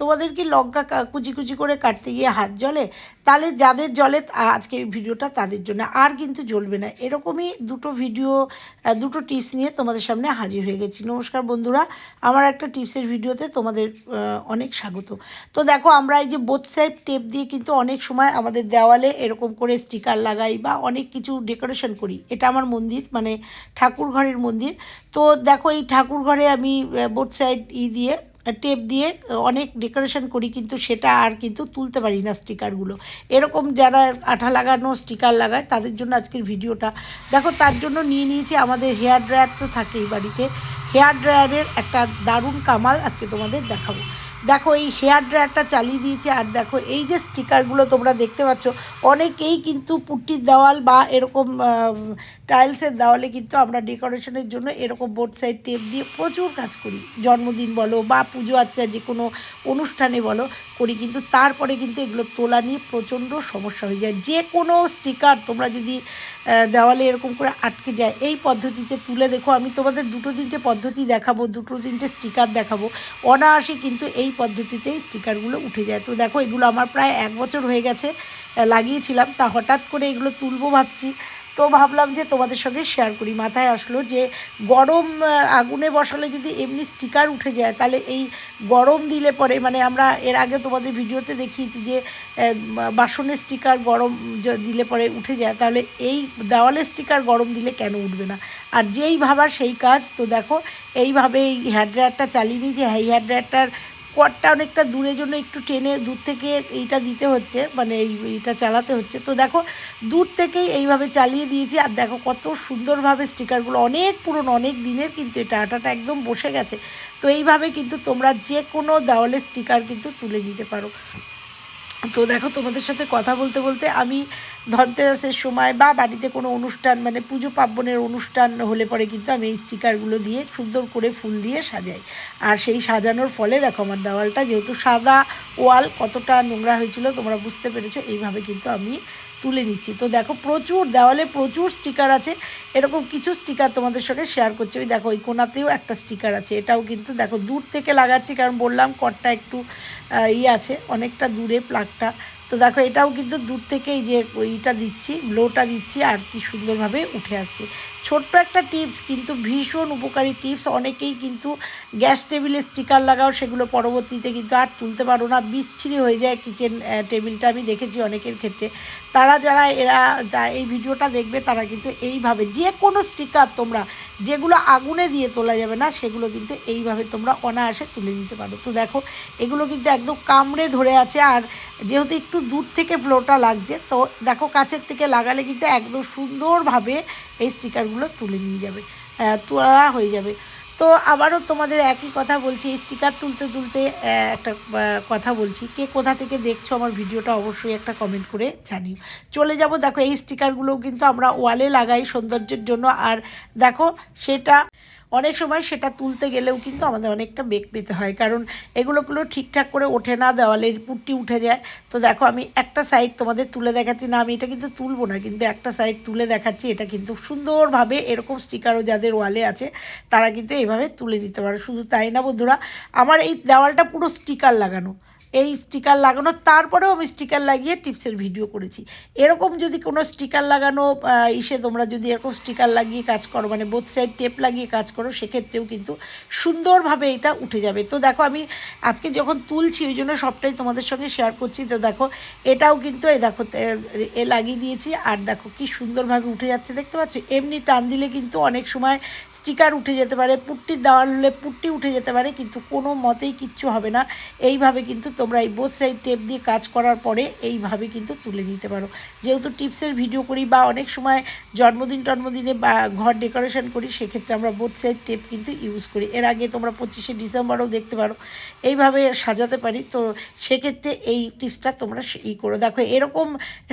তোমাদের কি লঙ্কা কুচি কুচি করে কাটতে গিয়ে হাত জ্বলে তাহলে যাদের জলে আজকে এই ভিডিওটা তাদের জন্য আর কিন্তু জ্বলবে না। এরকমই দুটো ভিডিও দুটো টিপস নিয়ে তোমাদের সামনে হাজির হয়ে গেছি। নমস্কার বন্ধুরা, আমার একটা টিপসের ভিডিওতে তোমাদের অনেক স্বাগত। তো দেখো, আমরা এই যে বোথ সাইড টেপ দিয়ে কিন্তু অনেক সময় আমাদের দেওয়ালে এরকম করে স্টিকার লাগাই বা অনেক কিছু ডেকোরেশন করি। এটা আমার মন্দির মানে ঠাকুর ঘরের মন্দির। তো দেখো, এই ঠাকুর ঘরে আমি বোথ সাইড ই দিয়ে টেপ দিয়ে অনেক ডেকোরেশন করি, কিন্তু সেটা আর কিন্তু তুলতে পারি না স্টিকারগুলো এরকম যারা আঠা লাগানো স্টিকার লাগায়, তাদের জন্য আজকের ভিডিওটা। দেখো, তার জন্য নিয়ে নিয়েছি, আমাদের হেয়ার ড্রায়ার তো থাকেই বাড়িতে। হেয়ার ড্রায়ারের একটা দারুণ কামাল আজকে তোমাদের দেখাবো। দেখো, এই হেয়ার ড্রায়ারটা চালিয়ে দিয়েছে, আর দেখো, এই যে স্টিকারগুলো তোমরা দেখতে পাচ্ছ অনেকেই কিন্তু পুট্টির দেওয়াল বা এরকম টাইলসের দেওয়ালে কিন্তু আমরা ডেকোরেশনের জন্য এরকম বোর্ড সাইড টেপ দিয়ে প্রচুর কাজ করি। জন্মদিন বলো বা পুজো আচ্ছা যে কোনো অনুষ্ঠানে বলো করি কিন্তু তারপরে কিন্তু এগুলো তোলা নিয়ে প্রচণ্ড সমস্যা হয়ে যায়। যে কোনো স্টিকার তোমরা যদি দেওয়ালে এরকম করে আটকে যায় এই পদ্ধতিতে তুলে দেখো। আমি তোমাদের দুটো তিনটে পদ্ধতি দেখাবো দুটো তিনটে স্টিকার দেখাবো। অনায়াসে কিন্তু এই পদ্ধতিতেই স্টিকারগুলো উঠে যায়। তো দেখো এগুলো আমার প্রায় এক বছর হয়ে গেছে আহ, লাগিয়েছিলাম তা হঠাৎ করে এগুলো তুলবো ভাবছি। তো ভাবলাম যে তোমাদের সঙ্গে শেয়ার করি। মাথায় আসলো যে গরম আগুনে বসালে যদি এমনি স্টিকার উঠে যায়, তাহলে এই গরম দিলে পরে মানে আমরা এর আগে তোমাদের ভিডিওতে দেখিয়েছি যে বাসনের স্টিকার গরম দিলে পরে উঠে যায়, তাহলে এই দেওয়ালের স্টিকার গরম দিলে কেন উঠবে না? আর যেই ভাবার সেই কাজ, তো দেখো এইভাবে এই হেয়ার ড্রায়ারটা চালিয়ে নিয়েছি। এই হেয়ার ড্রায়ারটার কটটা অনেকটা দূরের জন্য একটু টেনে দূর থেকে এইটা দিতে হচ্ছে মানে এই এইটা চালাতে হচ্ছে। তো দেখো, দূর থেকেই এইভাবে চালিয়ে দিয়েছি আর দেখো কত সুন্দরভাবে স্টিকারগুলো অনেক পুরনো, অনেক দিনের কিন্তু এটা আটাটা একদম বসে গেছে। তো এইভাবে কিন্তু তোমরা যে কোনো দেওয়ালের স্টিকার কিন্তু তুলে নিতে পারো। তো দেখো, তোমাদের সাথে কথা বলতে বলতে আমি ধনতেরাসের সময় বা বাড়িতে কোনো অনুষ্ঠান মানে পুজো পার্বণের অনুষ্ঠান হলে পরে কিন্তু আমি এই স্টিকারগুলো দিয়ে সুন্দর করে ফুল দিয়ে সাজাই। আর সেই সাজানোর ফলে দেখো, আমার দেওয়ালটা যেহেতু সাদা ওয়াল, কতটা নোংরা হয়েছিল তোমরা বুঝতে পেরেছ, এইভাবে কিন্তু আমি তুলে নিচ্ছি। তো দেখো প্রচুর দেওয়ালে প্রচুর স্টিকার আছে। এরকম কিছু স্টিকার তোমাদের সঙ্গে শেয়ার করছি। ওই দেখো, ওই কোনাতেও একটা স্টিকার আছে। এটাও কিন্তু দেখো দূর থেকে লাগাচ্ছি, কারণ বললাম কটটা একটু ইয়ে আছে, অনেকটা দূরে প্লাগটা তো দেখো, এটাও কিন্তু দূর থেকে এই যে ওইটা দিচ্ছি গ্লোটা দিচ্ছি আর কি সুন্দরভাবে উঠে আসছে। ছোট্ট একটা টিপস, কিন্তু ভীষণ উপকারী টিপস। অনেকেই কিন্তু গ্যাস টেবিলে স্টিকার লাগাও, সেগুলো পরবর্তীতে কিন্তু আর তুলতে পারো না। বিচ্ছিরি হয়ে যায় কিচেন টেবিলটা। আমি দেখেছি অনেকের ক্ষেত্রে। তারা যারা এরা এই ভিডিওটা দেখবে, তারা কিন্তু এইভাবে যে কোনো স্টিকার তোমরা, যেগুলো আগুনে দিয়ে তোলা যাবে না, সেগুলো কিন্তু এইভাবে তোমরা অনায়াসে তুলে নিতে পারো। তো দেখো, এগুলো কিন্তু একদম কামড়ে ধরে আছে। আর যেহেতু একটু দূর থেকে ফ্লোটা লাগছে। তো দেখো কাছের থেকে লাগালে কিন্তু একদম সুন্দরভাবে এই স্টিকারগুলো তুলে নিয়ে যাবে তোলা হয়ে যাবে। তো আবারও তোমাদের একই কথা বলছি স্টিকার তুলতে তুলতে একটা কথা বলছি। কে কোথা থেকে দেখছ আমার ভিডিওটা অবশ্যই একটা কমেন্ট করে জানিও। চলে যাব, দেখো এই স্টিকারগুলোও কিন্তু আমরা ওয়ালে লাগাই সৌন্দর্যের জন্য। আর দেখো সেটা অনেক সময় সেটা তুলতে গেলেও কিন্তু আমাদের অনেকটা বেগ পেতে হয়। কারণ এগুলোগুলো ঠিকঠাক করে ওঠে না, দেওয়ালের পুট্টি উঠে যায়। তো দেখো, আমি একটা সাইড তোমাদের তুলে দেখাচ্ছি। না, আমি এটা কিন্তু তুলবো না, কিন্তু একটা সাইড তুলে দেখাচ্ছি। এটা কিন্তু সুন্দরভাবে এরকম স্টিকারও যাদের ওয়ালে আছে, তারা কিন্তু এইভাবে তুলে নিতে পারে। শুধু তাই না বন্ধুরা, আমার এই দেওয়ালটা পুরো স্টিকার লাগানো। এই স্টিকার লাগানো, তারপরেও আমি স্টিকার লাগিয়ে টিপসের ভিডিও করেছি। এরকম যদি কোনো স্টিকার লাগানো ইসে তোমরা যদি এরকম স্টিকার লাগিয়ে কাজ করো মানে বোথ সাইড টেপ লাগিয়ে কাজ করো, সেক্ষেত্রেও কিন্তু সুন্দরভাবে এটা উঠে যাবে। তো দেখো আমি আজকে যখন তুলছি, ওই জন্য সবটাই তোমাদের সঙ্গে শেয়ার করছি। তো দেখো, এটাও কিন্তু এই দেখো, এ- এ লাগিয়ে দিয়েছি। আর দেখো কি সুন্দরভাবে উঠে যাচ্ছে, দেখতে পাচ্ছ? এমনি টান দিলে কিন্তু অনেক সময় স্টিকার উঠে যেতে পারে পুট্টির দেওয়াল হলে পুট্টি উঠে যেতে পারে, কিন্তু কোনো মতেই কিচ্ছু হবে না। এইভাবে কিন্তু তোমরা এই বোথ সাইড টেপ দিয়ে কাজ করার পরে এইভাবে কিন্তু তুলে নিতে পারো। যেহেতু টিপসের ভিডিও করি বা অনেক সময় জন্মদিন টন্মদিনে বা ঘর ডেকোরেশন করি, সেক্ষেত্রে আমরা বোথ সাইড টেপ কিন্তু ইউজ করি। এর আগে তোমরা পঁচিশে ডিসেম্বরও দেখতে পারো। এইভাবে সাজাতে পারি। তো সেক্ষেত্রে এই টিপসটা তোমরা ই করো। দেখো, এরকম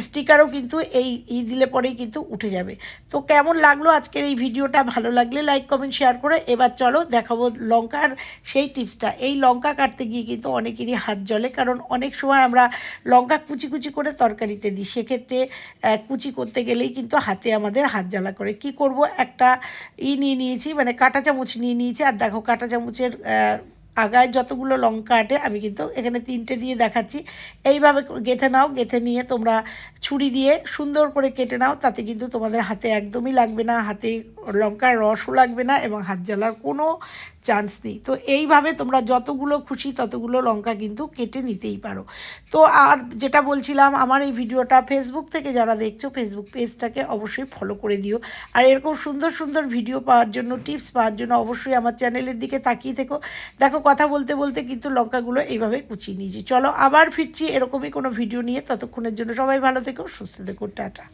স্টিকারও কিন্তু এই ই দিলে পরেই কিন্তু উঠে যাবে। তো কেমন লাগল আজকের এই ভিডিওটা ভালো লাগলে লাইক কমেন্ট শেয়ার করে। এবার চলো দেখাবো লঙ্কার সেই টিপসটা এই লঙ্কা কাটতে গিয়ে কিন্তু অনেকেরই হাত জ্বলে কারণ অনেক সময় আমরা লঙ্কা কুচি কুচি করে তরকারিতে দিই। সেক্ষেত্রে কুচি করতে গেলেই কিন্তু হাতে আমাদের হাত জ্বালা করে। কি করব? একটা ই নিয়ে নিয়েছি মানে কাঁটা চামচ নিয়ে নিয়েছি। আর দেখো, কাঁটা চামচের আগায় যতগুলো লঙ্কা আটে, আমি কিন্তু এখানে তিনটে দিয়ে দেখাচ্ছি। এইভাবে গেথে নাও, গেথে নিয়ে তোমরা ছুরি দিয়ে সুন্দর করে কেটে নাও। তাতে কিন্তু তোমাদের হাতে একদমই লাগবে না। হাতে লঙ্কার রসও লাগবে না এবং হাত জ্বালার কোনো চান্স নেই। তো এইভাবে তোমরা যতগুলো খুশি ততগুলো লঙ্কা কিন্তু কেটে নিতেই পারো। তো আর যেটা বলছিলাম, আমার এই ভিডিওটা ফেসবুক থেকে যারা দেখছ ফেসবুক পেজটাকে অবশ্যই ফলো করে দিও। আর এরকম সুন্দর সুন্দর ভিডিও পাওয়ার জন্য টিপস পাওয়ার জন্য অবশ্যই আমার চ্যানেলের দিকে তাকিয়ে থেকো। দেখো, কথা বলতে বলতে কিন্তু লঙ্কাগুলো এইভাবে কুচিয়ে নিয়েছি। চলো আবার ফিরছি এরকমই কোনো ভিডিও নিয়ে। ততক্ষণের জন্য সবাই ভালো থেকো, সুস্থ থেকো, টাটা।